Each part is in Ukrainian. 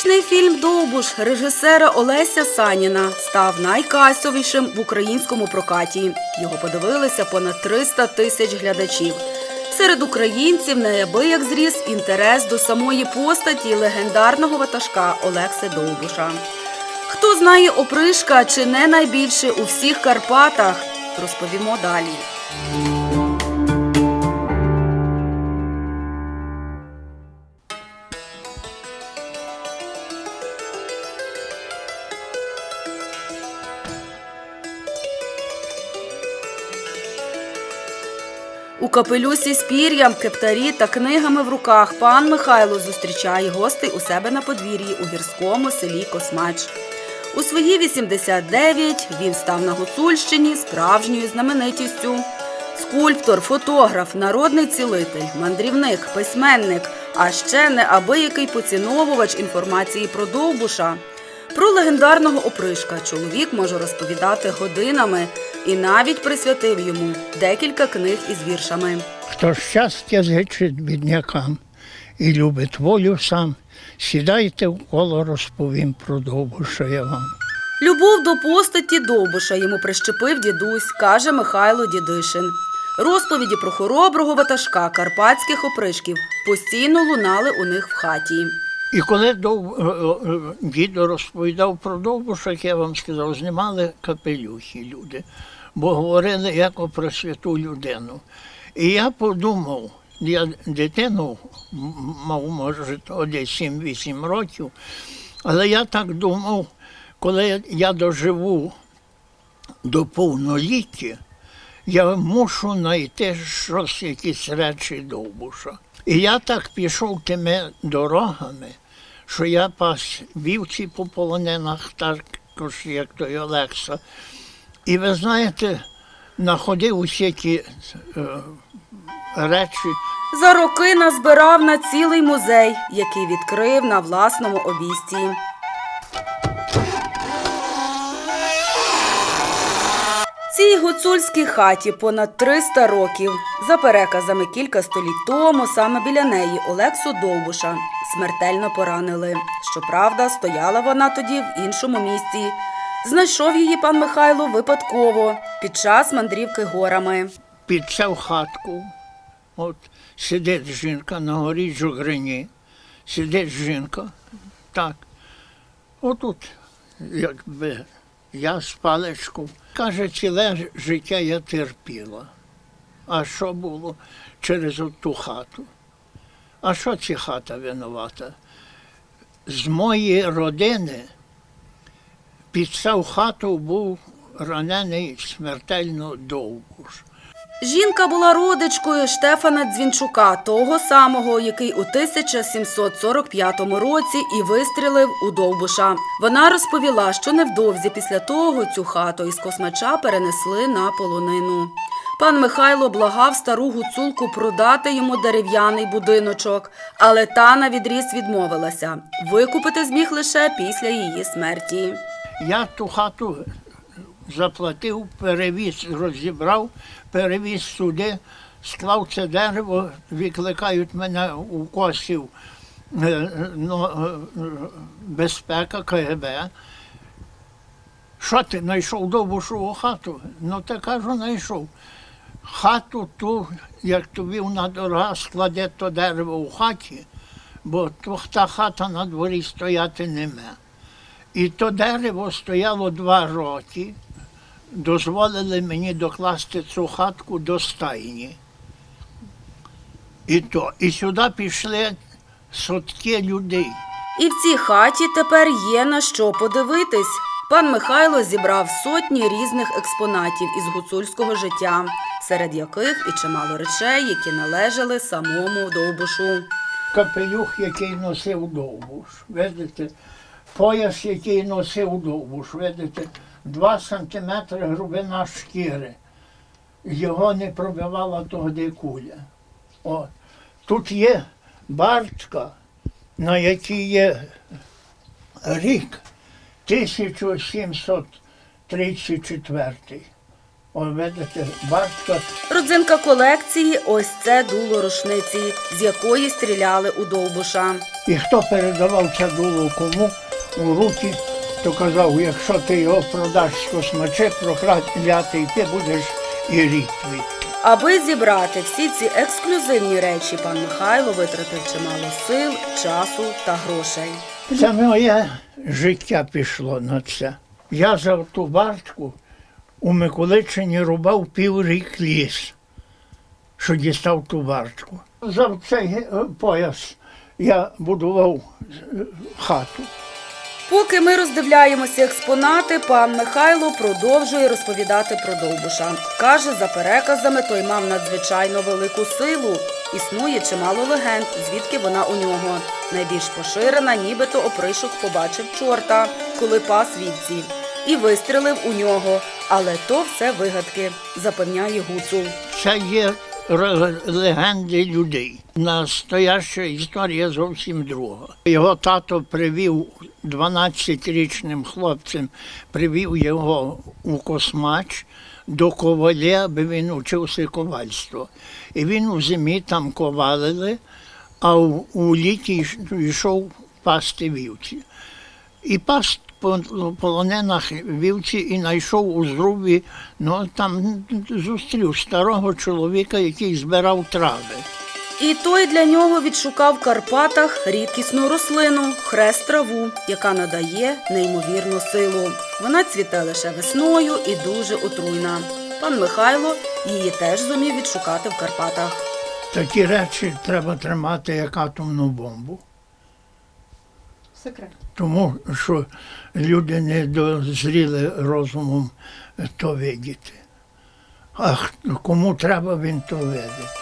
Історичний фільм Довбуш режисера Олеся Саніна став найкасовішим в українському прокаті. Його подивилися понад 300 тисяч глядачів. Серед українців неабияк зріс інтерес до самої постаті легендарного ватажка Олекси Довбуша. Хто знає опришка чи не найбільше у всіх Карпатах, розповімо далі. У капелюсі з пір'ям, кептарі та книгами в руках пан Михайло зустрічає гостей у себе на подвір'ї у гірському селі Космач. У свої 89 він став на Гуцульщині справжньою знаменитістю. Скульптор, фотограф, народний цілитель, мандрівник, письменник, а ще неабиякий поціновувач інформації про Довбуша. Про легендарного опришка чоловік може розповідати годинами і навіть присвятив йому декілька книг із віршами. Хто щастя зичить біднякам і любить волю сам, сідайте в коло, розповім про довгу, я вам. Любов до постаті Довбуша йому прищепив дідусь, каже Михайло Дідишин. Розповіді про хороброго ватажка карпатських опришків постійно лунали у них в хаті. І коли дов... е, е, розповідав про Довбуша, як я вам сказав, знімали капелюхи люди, бо говорили як про святу людину. І я подумав, я дитину мав, може, то десь 7-8 років, але я так думав, коли я доживу до повноліття, я мушу знайти щось, якісь речі Довбуша. І я так пішов тими дорогами, що я пас вівці по полонинах, також як той Олекса. І ви знаєте, знаходив усі ті е, речі. За роки назбирав на цілий музей, який відкрив на власному обійсті. Цій гуцульській хаті понад 300 років. За переказами кілька століть тому саме біля неї Олексу Довбуша смертельно поранили. Щоправда, стояла вона тоді в іншому місці. Знайшов її пан Михайло випадково під час мандрівки горами. під цю хатку. От сидить жінка на горі жугрині, сидить жінка, так. Отут, якби я з паличку. Каже, ціле життя я терпіла. А що було через ту хату? А що ця хата винувата? З моєї родини під цю хату був ранений смертельно довбуш. Жінка була родичкою Штефана Дзвінчука, того самого, який у 1745 році і вистрілив у Довбуша. Вона розповіла, що невдовзі після того цю хату із космача перенесли на полонину. Пан Михайло благав стару гуцулку продати йому дерев'яний будиночок, але та на відріз відмовилася. Викупити зміг лише після її смерті. Я ту хату заплатив, перевіз, розібрав, перевіз сюди, склав це дерево, викликають мене у косів е, ну, е, безпека КГБ. Що ти знайшов довбушову хату? Ну, та кажу, знайшов. Хату ту, як тобі вона дорога, складе то дерево у хаті, бо то, та хата на дворі стояти не ме. І то дерево стояло два роки, дозволили мені докласти цю хатку до стайні. І то. І сюди пішли сотки людей. І в цій хаті тепер є на що подивитись. Пан Михайло зібрав сотні різних експонатів із гуцульського життя, серед яких і чимало речей, які належали самому Довбушу. Капелюх, який носив довбуш, видите, пояс, який носив довбуш, видите, два сантиметри грубина шкіри. Його не пробивала тоді куля. От. Тут є бартка, на якій є рік 1734. О, видите, бачка Родзинка колекції ось це дуло рушниці, з якої стріляли у Довбуша. І хто передавав це дуло кому у руки, то казав, якщо ти його продаш з космаче, проклятий, ти будеш і рік твій. Аби зібрати всі ці ексклюзивні речі, пан Михайло витратив чимало сил, часу та грошей. Це моє життя пішло на це. Я за ту бартку у Миколичині рубав піврік ліс, що дістав ту бартку. За цей е, пояс я будував е, хату. Поки ми роздивляємося експонати, пан Михайло продовжує розповідати про Довбуша. Каже, за переказами той мав надзвичайно велику силу. Існує чимало легенд, звідки вона у нього. Найбільш поширена, нібито опришок побачив чорта, коли пас вівці, і вистрілив у нього. Але то все вигадки, запевняє гуцул. Це є легенди людей. Настояща історія зовсім друга. Його тато привів 12-річним хлопцем, привів його у космач до коваля, аби він учився ковальство. І він у зимі там ковалили, а у, у літі йшов пасти вівці. І пас по полоненах вівці і знайшов у зрубі, ну там зустрів старого чоловіка, який збирав трави. І той для нього відшукав в Карпатах рідкісну рослину хрест траву, яка надає неймовірну силу. Вона цвіте лише весною і дуже отруйна. Пан Михайло її теж зумів відшукати в Карпатах. Такі речі треба тримати як атомну бомбу, Секрет. тому що люди не дозріли розумом то видіти. А кому треба, він то видить.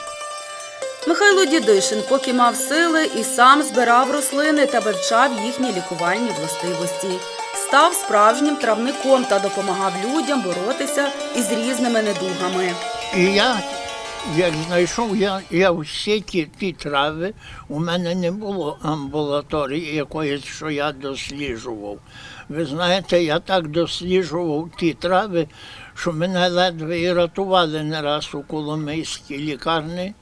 Михайло Дідишин, поки мав сили, і сам збирав рослини та вивчав їхні лікувальні властивості. Став справжнім травником та допомагав людям боротися із різними недугами. І я, як знайшов, я, я всі ті, ті трави, у мене не було амбулаторії якоїсь, що я досліджував. Ви знаєте, я так досліджував ті трави, що мене ледве і рятували не раз у Коломийській лікарні,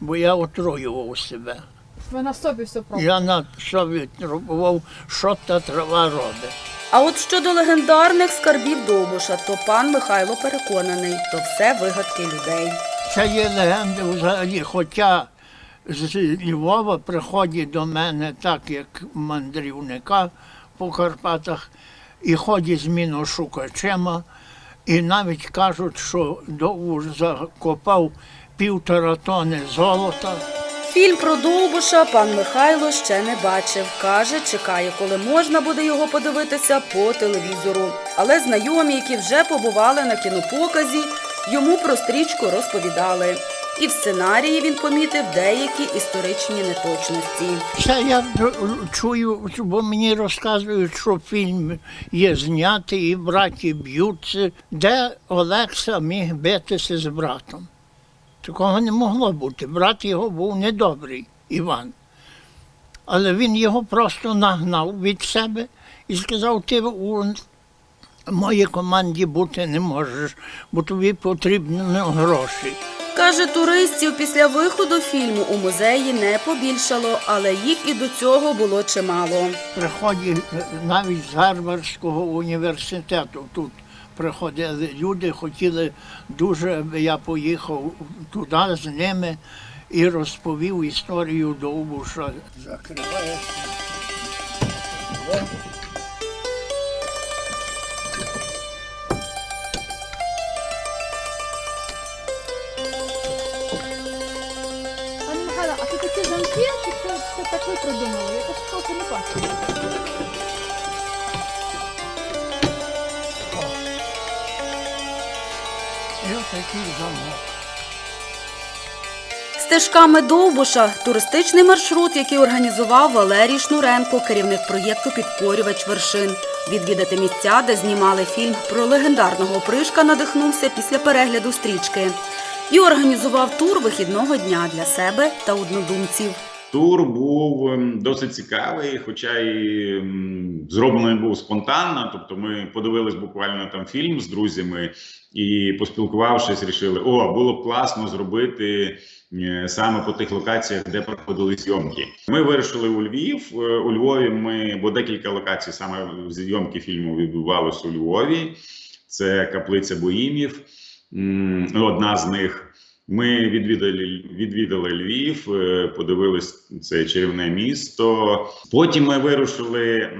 бо я отруював себе. Ви на собі все пробували. Я на собі пробував, що та трава робить. А от щодо легендарних скарбів Довбуша, то пан Михайло переконаний, то все вигадки людей. Це є легенди взагалі, хоча з Львова приходять до мене так, як мандрівника по Карпатах, і ходять з міношукачема, і навіть кажуть, що Довбуш закопав півтора тони золота. Фільм про Довбуша пан Михайло ще не бачив. Каже, чекає, коли можна буде його подивитися по телевізору. Але знайомі, які вже побували на кінопоказі, йому про стрічку розповідали. І в сценарії він помітив деякі історичні неточності. Це я чую, бо мені розказують, що фільм є знятий, і браті б'ються, де Олекса міг битися з братом. Такого не могло бути. Брат його був недобрий, Іван. Але він його просто нагнав від себе і сказав: ти моїй команді бути не можеш, бо тобі потрібні гроші. Каже, туристів після виходу фільму у музеї не побільшало, але їх і до цього було чимало. приходять е, навіть з Гарвардського університету. Тут приходили люди, хотіли дуже, аби я поїхав туди з ними і розповів історію Довбуша. Закриває. Це, так ви придумали? Я так трохи не бачу. І отакий замок. Стежками Довбуша туристичний маршрут, який організував Валерій Шнуренко, керівник проєкту Підкорювач вершин. Відвідати місця, де знімали фільм про легендарного опришка, надихнувся після перегляду стрічки і організував тур вихідного дня для себе та однодумців. Тур був ем, досить цікавий, хоча і ем, зроблений був спонтанно. Тобто, ми подивились буквально там фільм з друзями і, поспілкувавшись, рішили: о, було б класно зробити е, саме по тих локаціях, де проходили зйомки. Ми вирішили у Львів. Е, У Львові ми, бо декілька локацій саме зйомки фільму відбувалися у Львові. Це каплиця Боїмів, одна з них. Ми відвідали, відвідали Львів, е, подивились це чарівне місто. Потім ми вирушили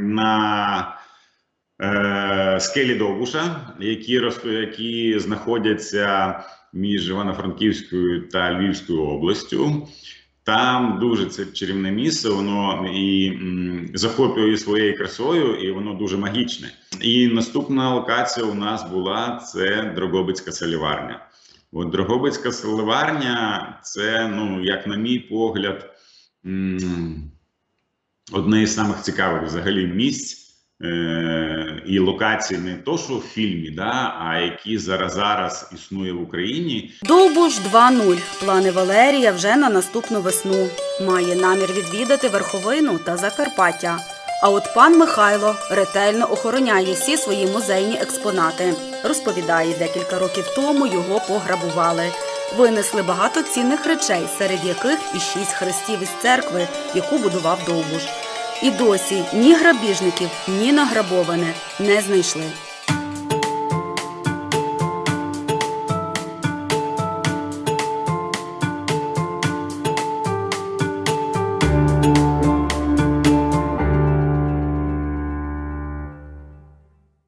на е, скелі Довбуша, які, які знаходяться між Івано-Франківською та Львівською областю. Там дуже це чарівне місце, воно і м, захоплює своєю красою, і воно дуже магічне. І наступна локація у нас була це Дрогобицька соліварня. От Дрогобицька соливарня це, ну, як на мій погляд, одне із самих цікавих взагалі місць е- і локацій не то, що в фільмі, да, а які зараз зараз існує в Україні. Довбуш 2.0. Плани Валерія вже на наступну весну. Має намір відвідати верховину та Закарпаття. А от пан Михайло ретельно охороняє всі свої музейні експонати. Розповідає, декілька років тому його пограбували. Винесли багато цінних речей, серед яких і шість хрестів із церкви, яку будував Довбуш. І досі ні грабіжників, ні награбоване не знайшли.